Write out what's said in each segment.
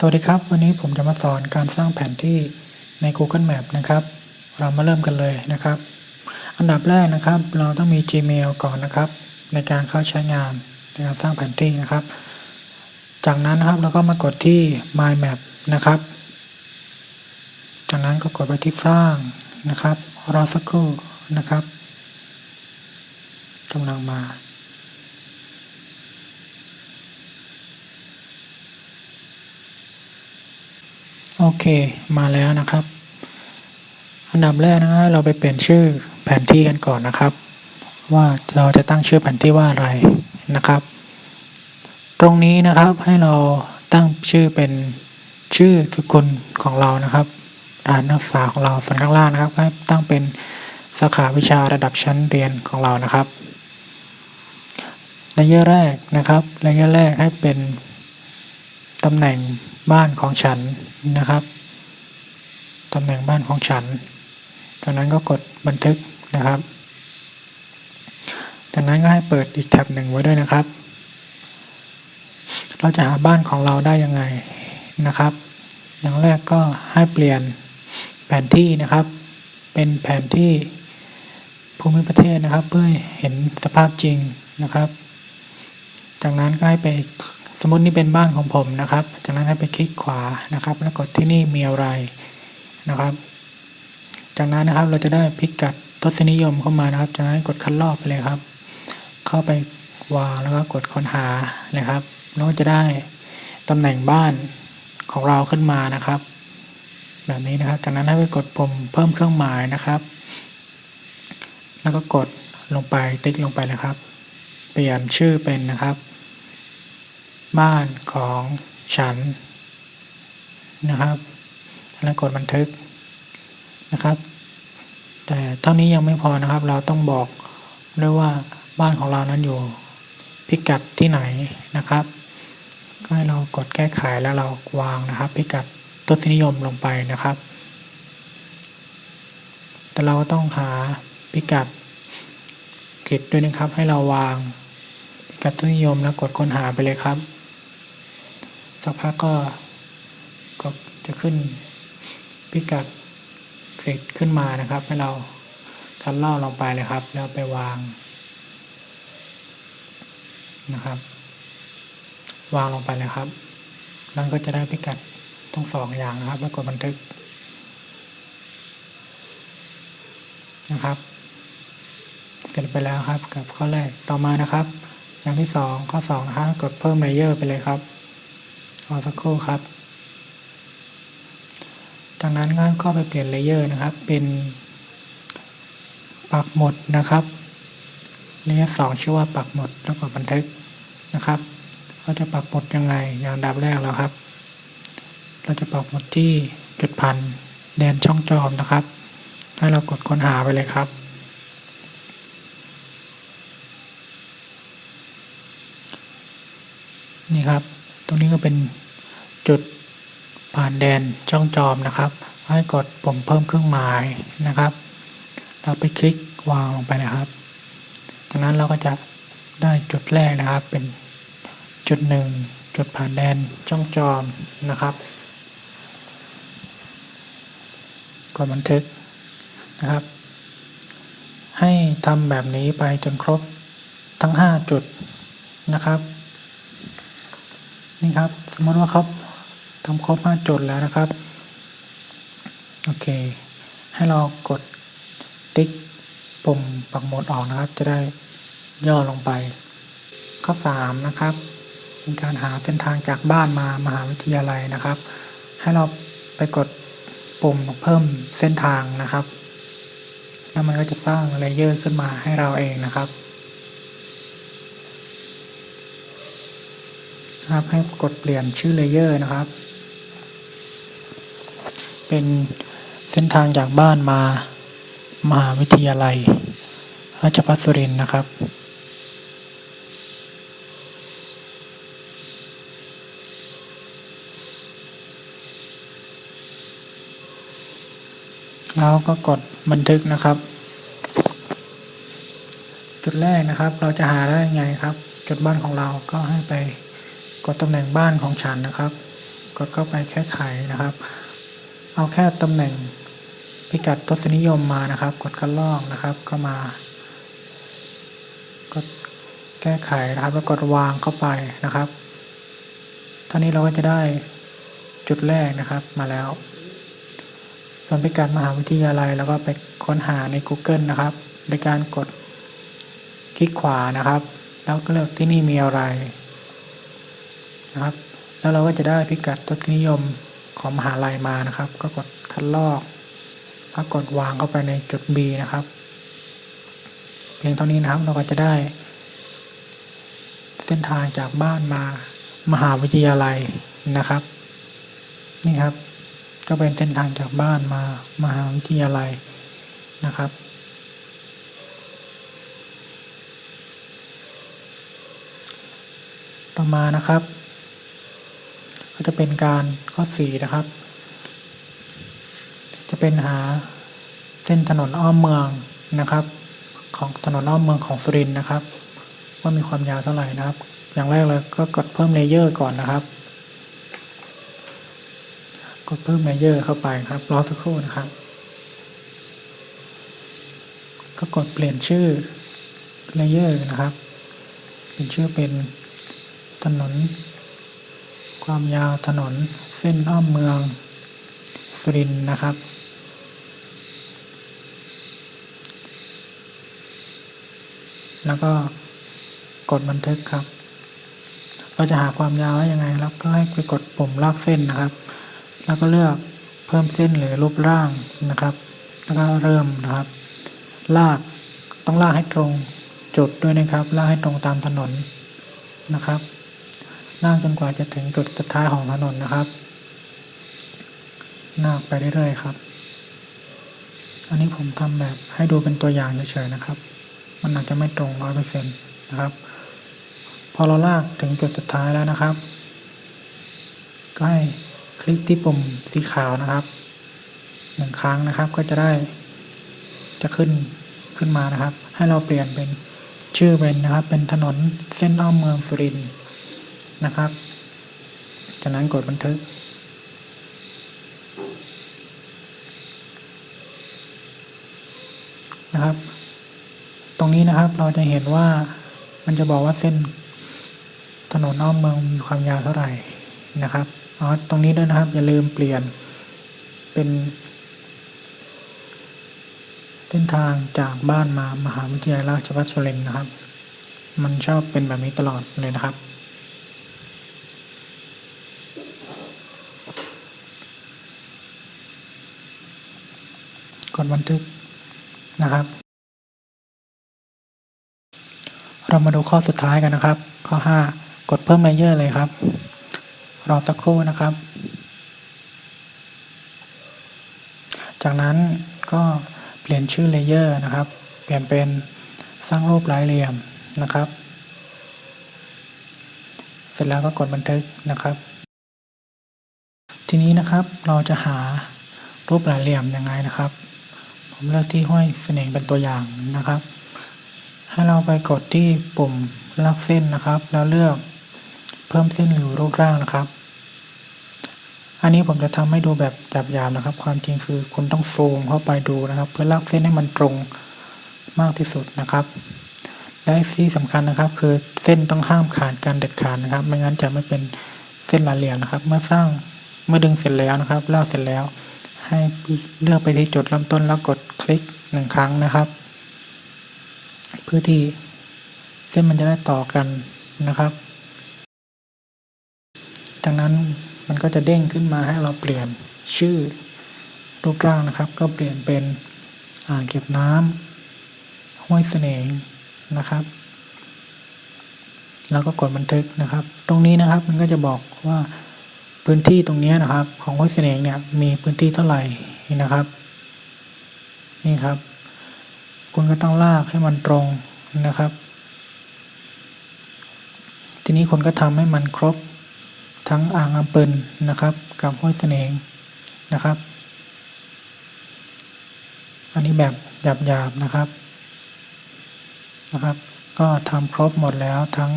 สวัสดีครับ วันนี้ผมจะมาสอนการสร้างแผนที่ใน Google Map นะครับ เรามาเริ่มกันเลยนะครับ อันดับแรกนะครับ เราต้องมี Gmail ก่อนนะครับ ในการเข้าใช้งานในการสร้างแผนที่นะครับ จากนั้นนะครับเราก็มากดที่ My Map นะครับ จากนั้นก็กดไปที่สร้างนะครับรอสักครู่นะครับกำลังมา โอเค มาแล้วนะครับ อันดับแรกนะครับเราไปเปลี่ยนชื่อแผนที่กันก่อนนะครับ ว่าเราจะตั้งชื่อแผนที่ว่าอะไรนะครับ ตรงนี้นะครับให้เราตั้งชื่อเป็นชื่อสกุลของเรานะครับรหัสนักศึกษาของเราส่วนข้างล่างนะครับก็ให้ตั้งเป็นสาขาวิชาระดับชั้นเรียนของเรานะครับเลเยอร์แรกนะครับเลเยอร์แรกให้เป็น ตำแหน่งบ้านของฉันนะครับตำแหน่งบ้านของฉัน จากนั้นก็กดบันทึกนะครับ จากนั้นก็ให้เปิดอีกแท็บหนึ่งไว้ด้วยนะครับ เราจะหาบ้านของเราได้ยังไงนะครับ อย่างแรกก็ให้เปลี่ยนแผนที่นะครับ เป็นแผนที่ภูมิประเทศนะครับ เพื่อเห็นสภาพจริงนะครับ จากนั้นก็ให้ไป สมมตินี่เป็นบ้านของผมนะครับ จากนั้นให้ไปคลิกขวานะครับ แล้วกดที่นี่มีอะไรนะครับ จากนั้นนะครับเราจะได้พิกัดทศนิยมเข้ามานะครับ จากนั้นกดคัดลอกไปเลยครับ เข้าไปวางแล้วก็กดค้นหาเลยครับแล้วก็จะได้ตำแหน่งบ้านของเราขึ้นมานะครับ แบบนี้นะครับ จากนั้นให้ไปกดปุ่มเพิ่มเครื่องหมายนะครับ แล้วก็กดลงไปติ๊กลงไปนะครับ เปลี่ยนชื่อเป็นนะครับ บ้านของฉันนะครับ แล้วกดบันทึกนะครับ แต่เท่านี้ยังไม่พอนะครับ เราต้องบอกด้วยว่าบ้านของเรานั้นอยู่พิกัดที่ไหนนะครับ ก็ให้เรากดแก้ไขแล้วเราวางนะครับ พิกัดทศนิยมลงไปนะครับ แต่เราก็ต้องหาพิกัดกริดด้วยนะครับ ให้เราวางพิกัดทศนิยมแล้วกดค้นหาไปเลยครับ สักพักก็ก็จะขึ้นพิกัดกริดขึ้นมานะครับ ให้เราคัดลอกลงไปเลยครับ แล้วไปวางนะครับ วางลงไปเลยครับ แล้วก็จะได้พิกัดทั้งสองอย่างนะครับ แล้วกดบันทึกนะครับ เสร็จไปแล้วครับกับข้อแรกต่อมานะครับ อย่างที่สองข้อสองนะครับกดเพิ่มเลเยอร์ไปเลยครับ รอสักครู่ครับจากนั้นก็เข้าไปเปลี่ยนเลเยอร์นะครับ เป็นปักหมดนะครับเลเยอร์สองชื่อว่าปักหมดแล้วกดบันทึกนะครับเราจะปักหมดยังไงอย่างดับแรกแล้วครับ เราจะปักหมดที่จุดพันแดนช่องจอมนะครับ ให้เรากดค้นหาไปเลยครับ นี่ครับ ตรงนี้ก็เป็นจุดผ่านแดนช่องจอมนะครับให้กดปุ่มเพิ่มเครื่องหมายนะครับ เราไปคลิกวางลงไปนะครับจากนั้นเราก็จะได้จุดแรกนะครับเป็นจุดหนึ่งจุดผ่านแดนช่องจอมนะครับกดบันทึกนะครับ ให้ทำแบบนี้ไปจนครบทั้ง 5 จุดนะครับ นี่ครับ สมมติว่าเขาทำครบ5จุดแล้วนะครับ โอเค ให้เรากดติ๊กปุ่มปักหมดออกนะครับ จะได้ย่อลงไป ข้อ 3 นะครับเป็นการหาเส้นทางจากบ้านมามหาวิทยาลัยนะครับ ให้เราไปกดปุ่มเพิ่มเส้นทางนะครับ แล้วมันก็จะสร้างเลเยอร์ขึ้นมาให้เราเองนะครับ นะ ครับให้กดเปลี่ยนชื่อเลเยอร์นะครับ เป็นเส้นทางจากบ้านมา มหาวิทยาลัยราชภัฏสุรินทร์นะครับ แล้วก็กดบันทึกนะครับ จุดแรกนะครับเราจะหาได้ยังไงครับ จุดบ้านของเราก็ให้ไป ดตำแหน่งบ้านของฉันนะครับ กดเข้าไปแค่ไขนะครับ เอาแค่ตำแหน่งพิกัดทศนิยมมานะครับ กดคัดลอกนะครับก็มา กดแก้ไขนะครับ แล้วกดวางเข้าไปนะครับท่านี้เราก็จะได้จุดแรกนะครับมาแล้ว ส่วนพิกัดมหาวิทยาลัยแล้วก็ไปค้นหาใน Google นะครับ โดยการกดคลิกขวานะครับ แล้วก็เลือกที่นี่มีอะไร นะครับ แล้วเราก็จะได้พิกัดทศนิยมของมหาลัยมานะครับ ก็กดคัดลอกแล้วกดวางเข้าไปในจุด B นะครับ เพียงเท่านี้นะครับเราก็จะได้ เส้นทางจากบ้านมามหาวิทยาลัยนะครับ นี่ครับ ก็เป็นเส้นทางจากบ้านมามหาวิทยาลัยนะครับต่อมานะครับ ก็จะเป็นการข้อสี่นะครับ จะเป็นหาเส้นถนนอ้อมเมืองนะครับ ของถนนอ้อมเมืองของสุรินนะครับ ว่ามีความยาวเท่าไหร่นะครับ อย่างแรกเลยก็กดเพิ่มเลเยอร์ก่อนนะครับ กดเพิ่มเลเยอร์เข้าไปครับรอสักครู่นะครับ ก็กดเปลี่ยนชื่อเลเยอร์นะครับ เปลี่ยนชื่อเป็นถนน ความยาวถนนเส้นอ้อมเมืองสุรินทร์นะครับ แล้วก็กดบันทึกครับ เราจะหาความยาวได้ยังไงแล้วก็ให้ไปกดปุ่มลากเส้นนะครับ แล้วก็เลือกเพิ่มเส้นหรือรูปร่างนะครับ แล้วก็เริ่มนะครับ ลากต้องลากให้ตรงจุดด้วยนะครับ ลากให้ตรงตามถนนนะครับ ลากจนกว่าจะถึงจุดสุดท้ายของถนนนะครับลากไปเรื่อยๆครับ อันนี้ผมทำแบบให้ดูเป็นตัวอย่างเฉยๆนะครับ มันอาจจะไม่ตรงร้อยเปอร์เซ็นต์นะครับ พอเราลากถึงจุดสุดท้ายแล้วนะครับ ก็ให้คลิกที่ปุ่มสีขาวนะครับหนึ่งครั้งนะครับก็จะได้จะขึ้นขึ้นมานะครับ ให้เราเปลี่ยนเป็นชื่อเป็นนะครับ เป็นถนนเส้นอ้อมเมืองสุรินทร์ นะครับ จากนั้นกดบันทึก นะครับ ตรงนี้นะครับเราจะเห็นว่ามันจะบอกว่าเส้นถนนอ้อมเมืองมีความยาวเท่าไหร่นะครับอ๋อตรงนี้ด้วยนะครับ อย่าลืมเปลี่ยนเป็น เส้นทางจากบ้านมามหาวิทยาลัยราชภัฏสุรินทร์นะครับ มันชอบเป็นแบบนี้ตลอดเลยนะครับ กดบันทึกนะครับ เรามาดูข้อสุดท้ายกันนะครับ ข้อ 5 กดเพิ่มเลเยอร์เลยครับ รอสักครู่นะครับ จากนั้นก็เปลี่ยนชื่อเลเยอร์นะครับ เปลี่ยนเป็นสร้างรูปหลายเหลี่ยมนะครับ เสร็จแล้วก็กดบันทึกนะครับ ทีนี้นะครับเราจะหารูปหลายเหลี่ยมยังไงนะครับ เลือกที่ห้อยเสน่ห์เป็นตัวอย่างนะครับ ให้เราไปกดที่ปุ่มลากเส้นนะครับ แล้วเลือกเพิ่มเส้นหรือรูปร่างนะครับ อันนี้ผมจะทำให้ดูแบบจับยามนะครับ ความจริงคือคุณต้องซูมเข้าไปดูนะครับ เพื่อลากเส้นให้มันตรงมากที่สุดนะครับ และที่สำคัญนะครับ คือเส้นต้องห้ามขาดการเด็ดขาดนะครับ ไม่งั้นจะไม่เป็นเส้นหลายเหลี่ยมนะครับ เมื่อสร้างเมื่อดึงเสร็จแล้วนะครับลากเสร็จแล้ว ให้เลือกไปที่จุดเริ่มต้นแล้วกดคลิกหนึ่งครั้งนะครับ เพื่อที่เส้นมันจะได้ต่อกันนะครับ จากนั้นมันก็จะเด้งขึ้นมาให้เราเปลี่ยนชื่อรูปร่างนะครับ ก็เปลี่ยนเป็นอ่างเก็บน้ำห้วยเสน่ห์นะครับ แล้วก็กดบันทึกนะครับ ตรงนี้นะครับมันก็จะบอกว่า พื้นที่ตรงนี้นะครับ ของห้วยเสน่ห์เนี่ยมีพื้นที่เท่าไหร่นะครับ นี่ครับ คุณก็ต้องลากให้มันตรงนะครับ ทีนี้คุณก็ทำให้มันครบทั้งอ่างอัมเปิลนะครับ กับห้วยเสน่ห์นะครับ อันนี้แบบหยาบๆนะครับนะครับ ก็ทำครบหมดแล้วทั้ง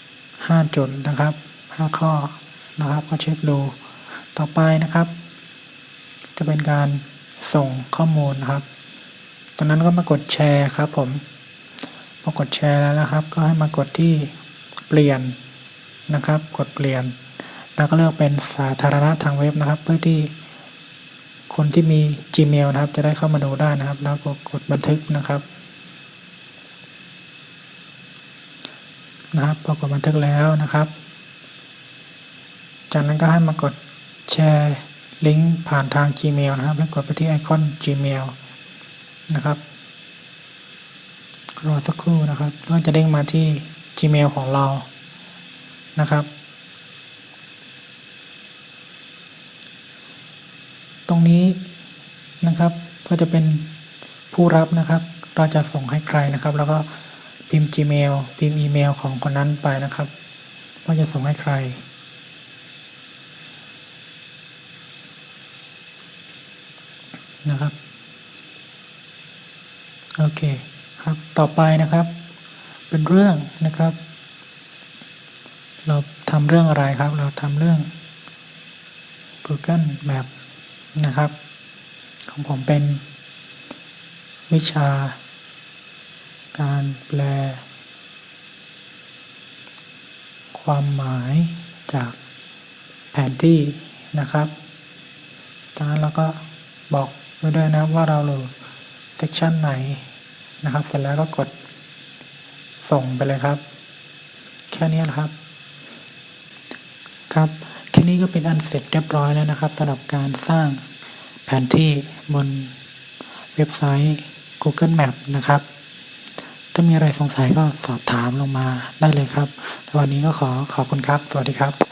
5 จุดนะครับ 5 ข้อ นะครับก็เช็คดู ต่อไปนะครับ จะเป็นการส่งข้อมูลนะครับจากนั้นก็มากดแชร์ครับผมพอกดแชร์แล้วนะครับ ก็ให้มากดที่เปลี่ยนนะครับ กดเปลี่ยน แล้วก็เลือกเป็นสาธารณะทางเว็บนะครับ เพื่อที่คนที่มี Gmail นะครับ จะได้เข้ามาดูได้นะครับ แล้วก็กดบันทึกนะครับนะครับพอกดบันทึกแล้วนะครับ จากนั้นก็ให้มากดแชร์ลิงก์ผ่านทาง Gmail นะครับ ให้กดไปที่ไอคอน Gmail นะครับ รอสักครู่นะครับก็จะเด้งมาที่ Gmail ของเรานะครับ ตรงนี้นะครับก็จะเป็นผู้รับนะครับ เราจะส่งให้ใครนะครับ แล้วก็พิมพ์ Gmail พิมพ์อีเมลของคนนั้นไปนะครับว่าจะส่งให้ใคร นะครับ โอเคครับ ต่อไปนะครับ เป็นเรื่องนะครับ เราทำเรื่องอะไรครับ เราทำเรื่อง Google Map นะครับ ของผมเป็นวิชา การแปล ความหมายจากแผนที่นะครับจากนั้นเราก็บอก ไว้ด้วยนะครับว่าเราเซกชันไหนนะครับ เสร็จแล้วก็กดส่งไปเลยครับ แค่นี้นะครับ ครับแค่นี้ก็เป็นอันเสร็จเรียบร้อยแล้วนะครับสำหรับการสร้างแผนที่บนเว็บไซต์ Google Map นะครับ ถ้ามีอะไรสงสัยก็สอบถามลงมาได้เลยครับ วันนี้ก็ขอขอบคุณครับ สวัสดีครับ